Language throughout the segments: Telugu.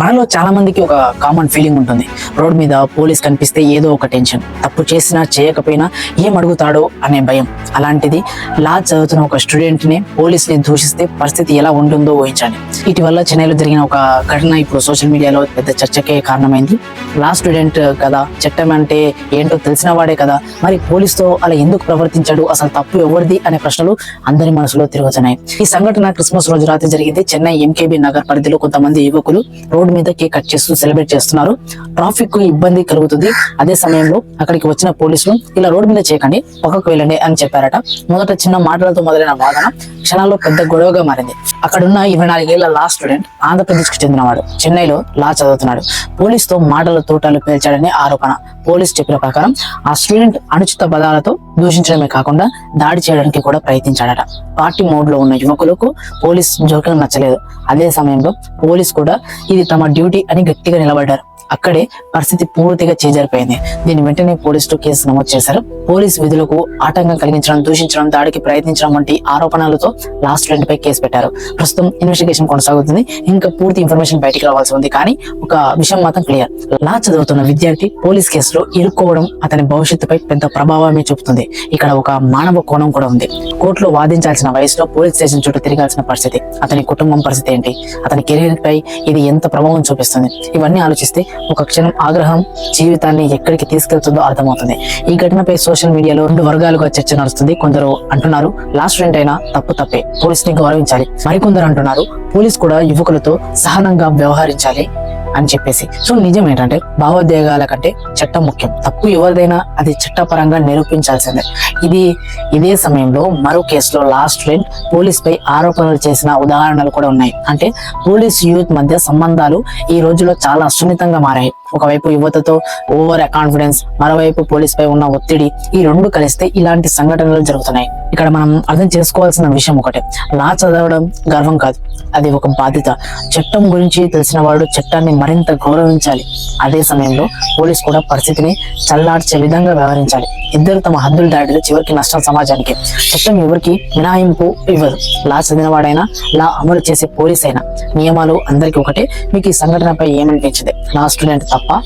మనలో చాలా మందికి ఒక కామన్ ఫీలింగ్ ఉంటుంది. రోడ్ మీద పోలీస్ కనిపిస్తే ఏదో ఒక టెన్షన్ తప్పు చేసినా చేయకపోయినా ఏం అడుగుతాడో అనే భయం. అలాంటిది లా చదువుతున్న ఒక స్టూడెంట్ని పోలీస్ని దూషిస్తే పరిస్థితి ఎలా ఉంటుందో ఊహించండి. ఇటీవల చెన్నైలో జరిగిన ఒక ఘటన ఇప్పుడు సోషల్ మీడియాలో పెద్ద చర్చకే కారణమైంది. లా స్టూడెంట్ కదా చట్టం అంటే ఏంటో తెలిసిన వాడే కదా మరి పోలీస్తో అలా ఎందుకు ప్రవర్తించాడు? అసలు తప్పు ఎవరిది? అనే ప్రశ్నలు అందరి మనసులో తిరుగుతున్నాయి. ఈ సంఘటన క్రిస్మస్ రోజు రాత్రి జరిగింది. చెన్నై ఎంకేబీ నగర్ పరిధిలో కొంతమంది యువకులు రోడ్ మీద కేక్ కట్ చేస్తూ సెలబ్రేట్ చేస్తున్నారు. ట్రాఫిక్ ఇబ్బంది కలుగుతుంది. అదే సమయంలో అక్కడికి వచ్చిన పోలీసులు ఇలా రోడ్ మీద చేయకండి పక్కకు వెళ్ళండి అని చెప్పారట. మొదట చిన్న మాటలతో మొదలైన వాదన క్షణాల్లో పెద్ద గొడవగా మారింది. అక్కడున్న ఇరవై నాలుగేళ్ళ లా స్టూడెంట్ ఆంధ్రప్రదేశ్కు చెందినవాడు. చెన్నైలో లా చదువుతున్నాడు. పోలీస్తో మాటల తోటలు పేల్చాడనే ఆరోపణ పోలీస్ చెప్పిన ప్రకారం ఆ స్టూడెంట్ అనుచిత పదాలతో దూషించడమే కాకుండా దాడి చేయడానికి కూడా ప్రయత్నించాడట. పార్టీ మోడ్లో ఉన్న యువకులకు పోలీస్ జోక్యం నచ్చలేదు. అదే సమయంలో పోలీస్ కూడా ఇది తమ డ్యూటీ అని గట్టిగా నిలబడ్డారు. అక్కడే పరిస్థితి పూర్తిగా చేజారిపోయింది దీని వెంటనే పోలీసులు కేసు నమోదు చేశారు. పోలీస్ విధులకు ఆటంకం కలిగించడం దూషించడం దాడికి ప్రయత్నించడం వంటి ఆరోపణలతో లాస్ట్ రెంట్ పై కేసు పెట్టారు. ప్రస్తుతం ఇన్వెస్టిగేషన్ కొనసాగుతుంది. ఇంకా పూర్తి ఇన్ఫర్మేషన్ బయటికి రావాల్సి ఉంది. కానీ ఒక విషయం మాత్రం క్లియర్. లా చదువుతున్న విద్యార్థి పోలీస్ కేసులో ఇరుక్కోవడం అతని భవిష్యత్తుపై పెద్ద ప్రభావమే చూపుతుంది. ఇక్కడ ఒక మానవ కోణం కూడా ఉంది. కోర్టులో వాదించాల్సిన వయసులో పోలీస్ స్టేషన్ చుట్టూ తిరగాల్సిన పరిస్థితి. అతని కుటుంబం పరిస్థితి ఏంటి? అతని కెరీర్ పై ఇది ఎంత ప్రభావం చూపిస్తుంది? ఇవన్నీ ఆలోచిస్తే ఒక క్షణం ఆగ్రహం జీవితాన్ని ఎక్కడికి తీసుకెళ్తుందో అర్థమవుతుంది. ఈ ఘటనపై సోషల్ మీడియాలో రెండు వర్గాలుగా చర్చ నడుస్తుంది. కొందరు అంటున్నారు లాస్ట్ స్టూడెంట్ అయినా తప్పు తప్పే. పోలీస్ని గౌరవించాలి. మరికొందరు అంటున్నారు పోలీస్ కూడా యువకులతో సహనంగా వ్యవహరించాలి. అని చెప్పేసి. సో నిజం ఏంటంటే భావోద్వేగాల కంటే చట్టం ముఖ్యం. తప్పు ఎవరిదైనా అది చట్టపరంగా నిరూపించాల్సిందే. ఇది ఇదే సమయంలో మరో కేసులో లాస్ట్ స్టూడెంట్ పోలీస్ పై ఆరోపణలు చేసిన ఉదాహరణలు కూడా ఉన్నాయి. అంటే పోలీస్ యూత్ మధ్య సంబంధాలు ఈ రోజుల్లో చాలా సున్నితంగా మారాయి. ఒకవైపు యువతతో ఓవర్ కాన్ఫిడెన్స్ మరోవైపు పోలీస్ పై ఉన్న ఒత్తిడి ఈ రెండు కలిస్తే ఇలాంటి సంఘటనలు జరుగుతున్నాయి. ఇక్కడ మనం అర్థం చేసుకోవాల్సిన విషయం ఒకటే. లా చదవడం గర్వం కాదు. అది ఒక బాధ్యత. చట్టం గురించి తెలిసిన వాడు చట్టాన్ని మరింత గౌరవించాలి. అదే సమయంలో పోలీస్ కూడా పరిస్థితిని చల్లార్చే విధంగా వ్యవహరించాలి. ఇద్దరు తమ హద్దులు దాటితే చివరికి నష్టం సమాజానికి. చట్టం ఎవరికి మినహాయింపు ఇవ్వదు లా చదివినవాడైనా లా అమలు చేసే పోలీస్ అయినా నియమాలు అందరికీ ఒకటే. మీకు ఈ సంఘటనపై ఏమనిపించింది? లా స్టూడెంట్ తప్ప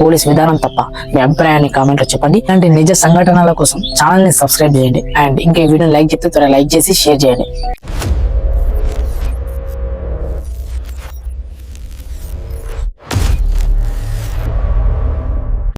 పోలీస్ విధానం తప్ప మీ అభిప్రాయాన్ని కామెంట్లో చెప్పండి. ఇలాంటి నిజ సంఘటనల కోసం ఛానల్ని సబ్స్క్రైబ్ చేయండి. అండ్ ఇంకా ఈ వీడియోని లైక్ చెప్తే త్వరగా లైక్ చేసి షేర్ చేయండి.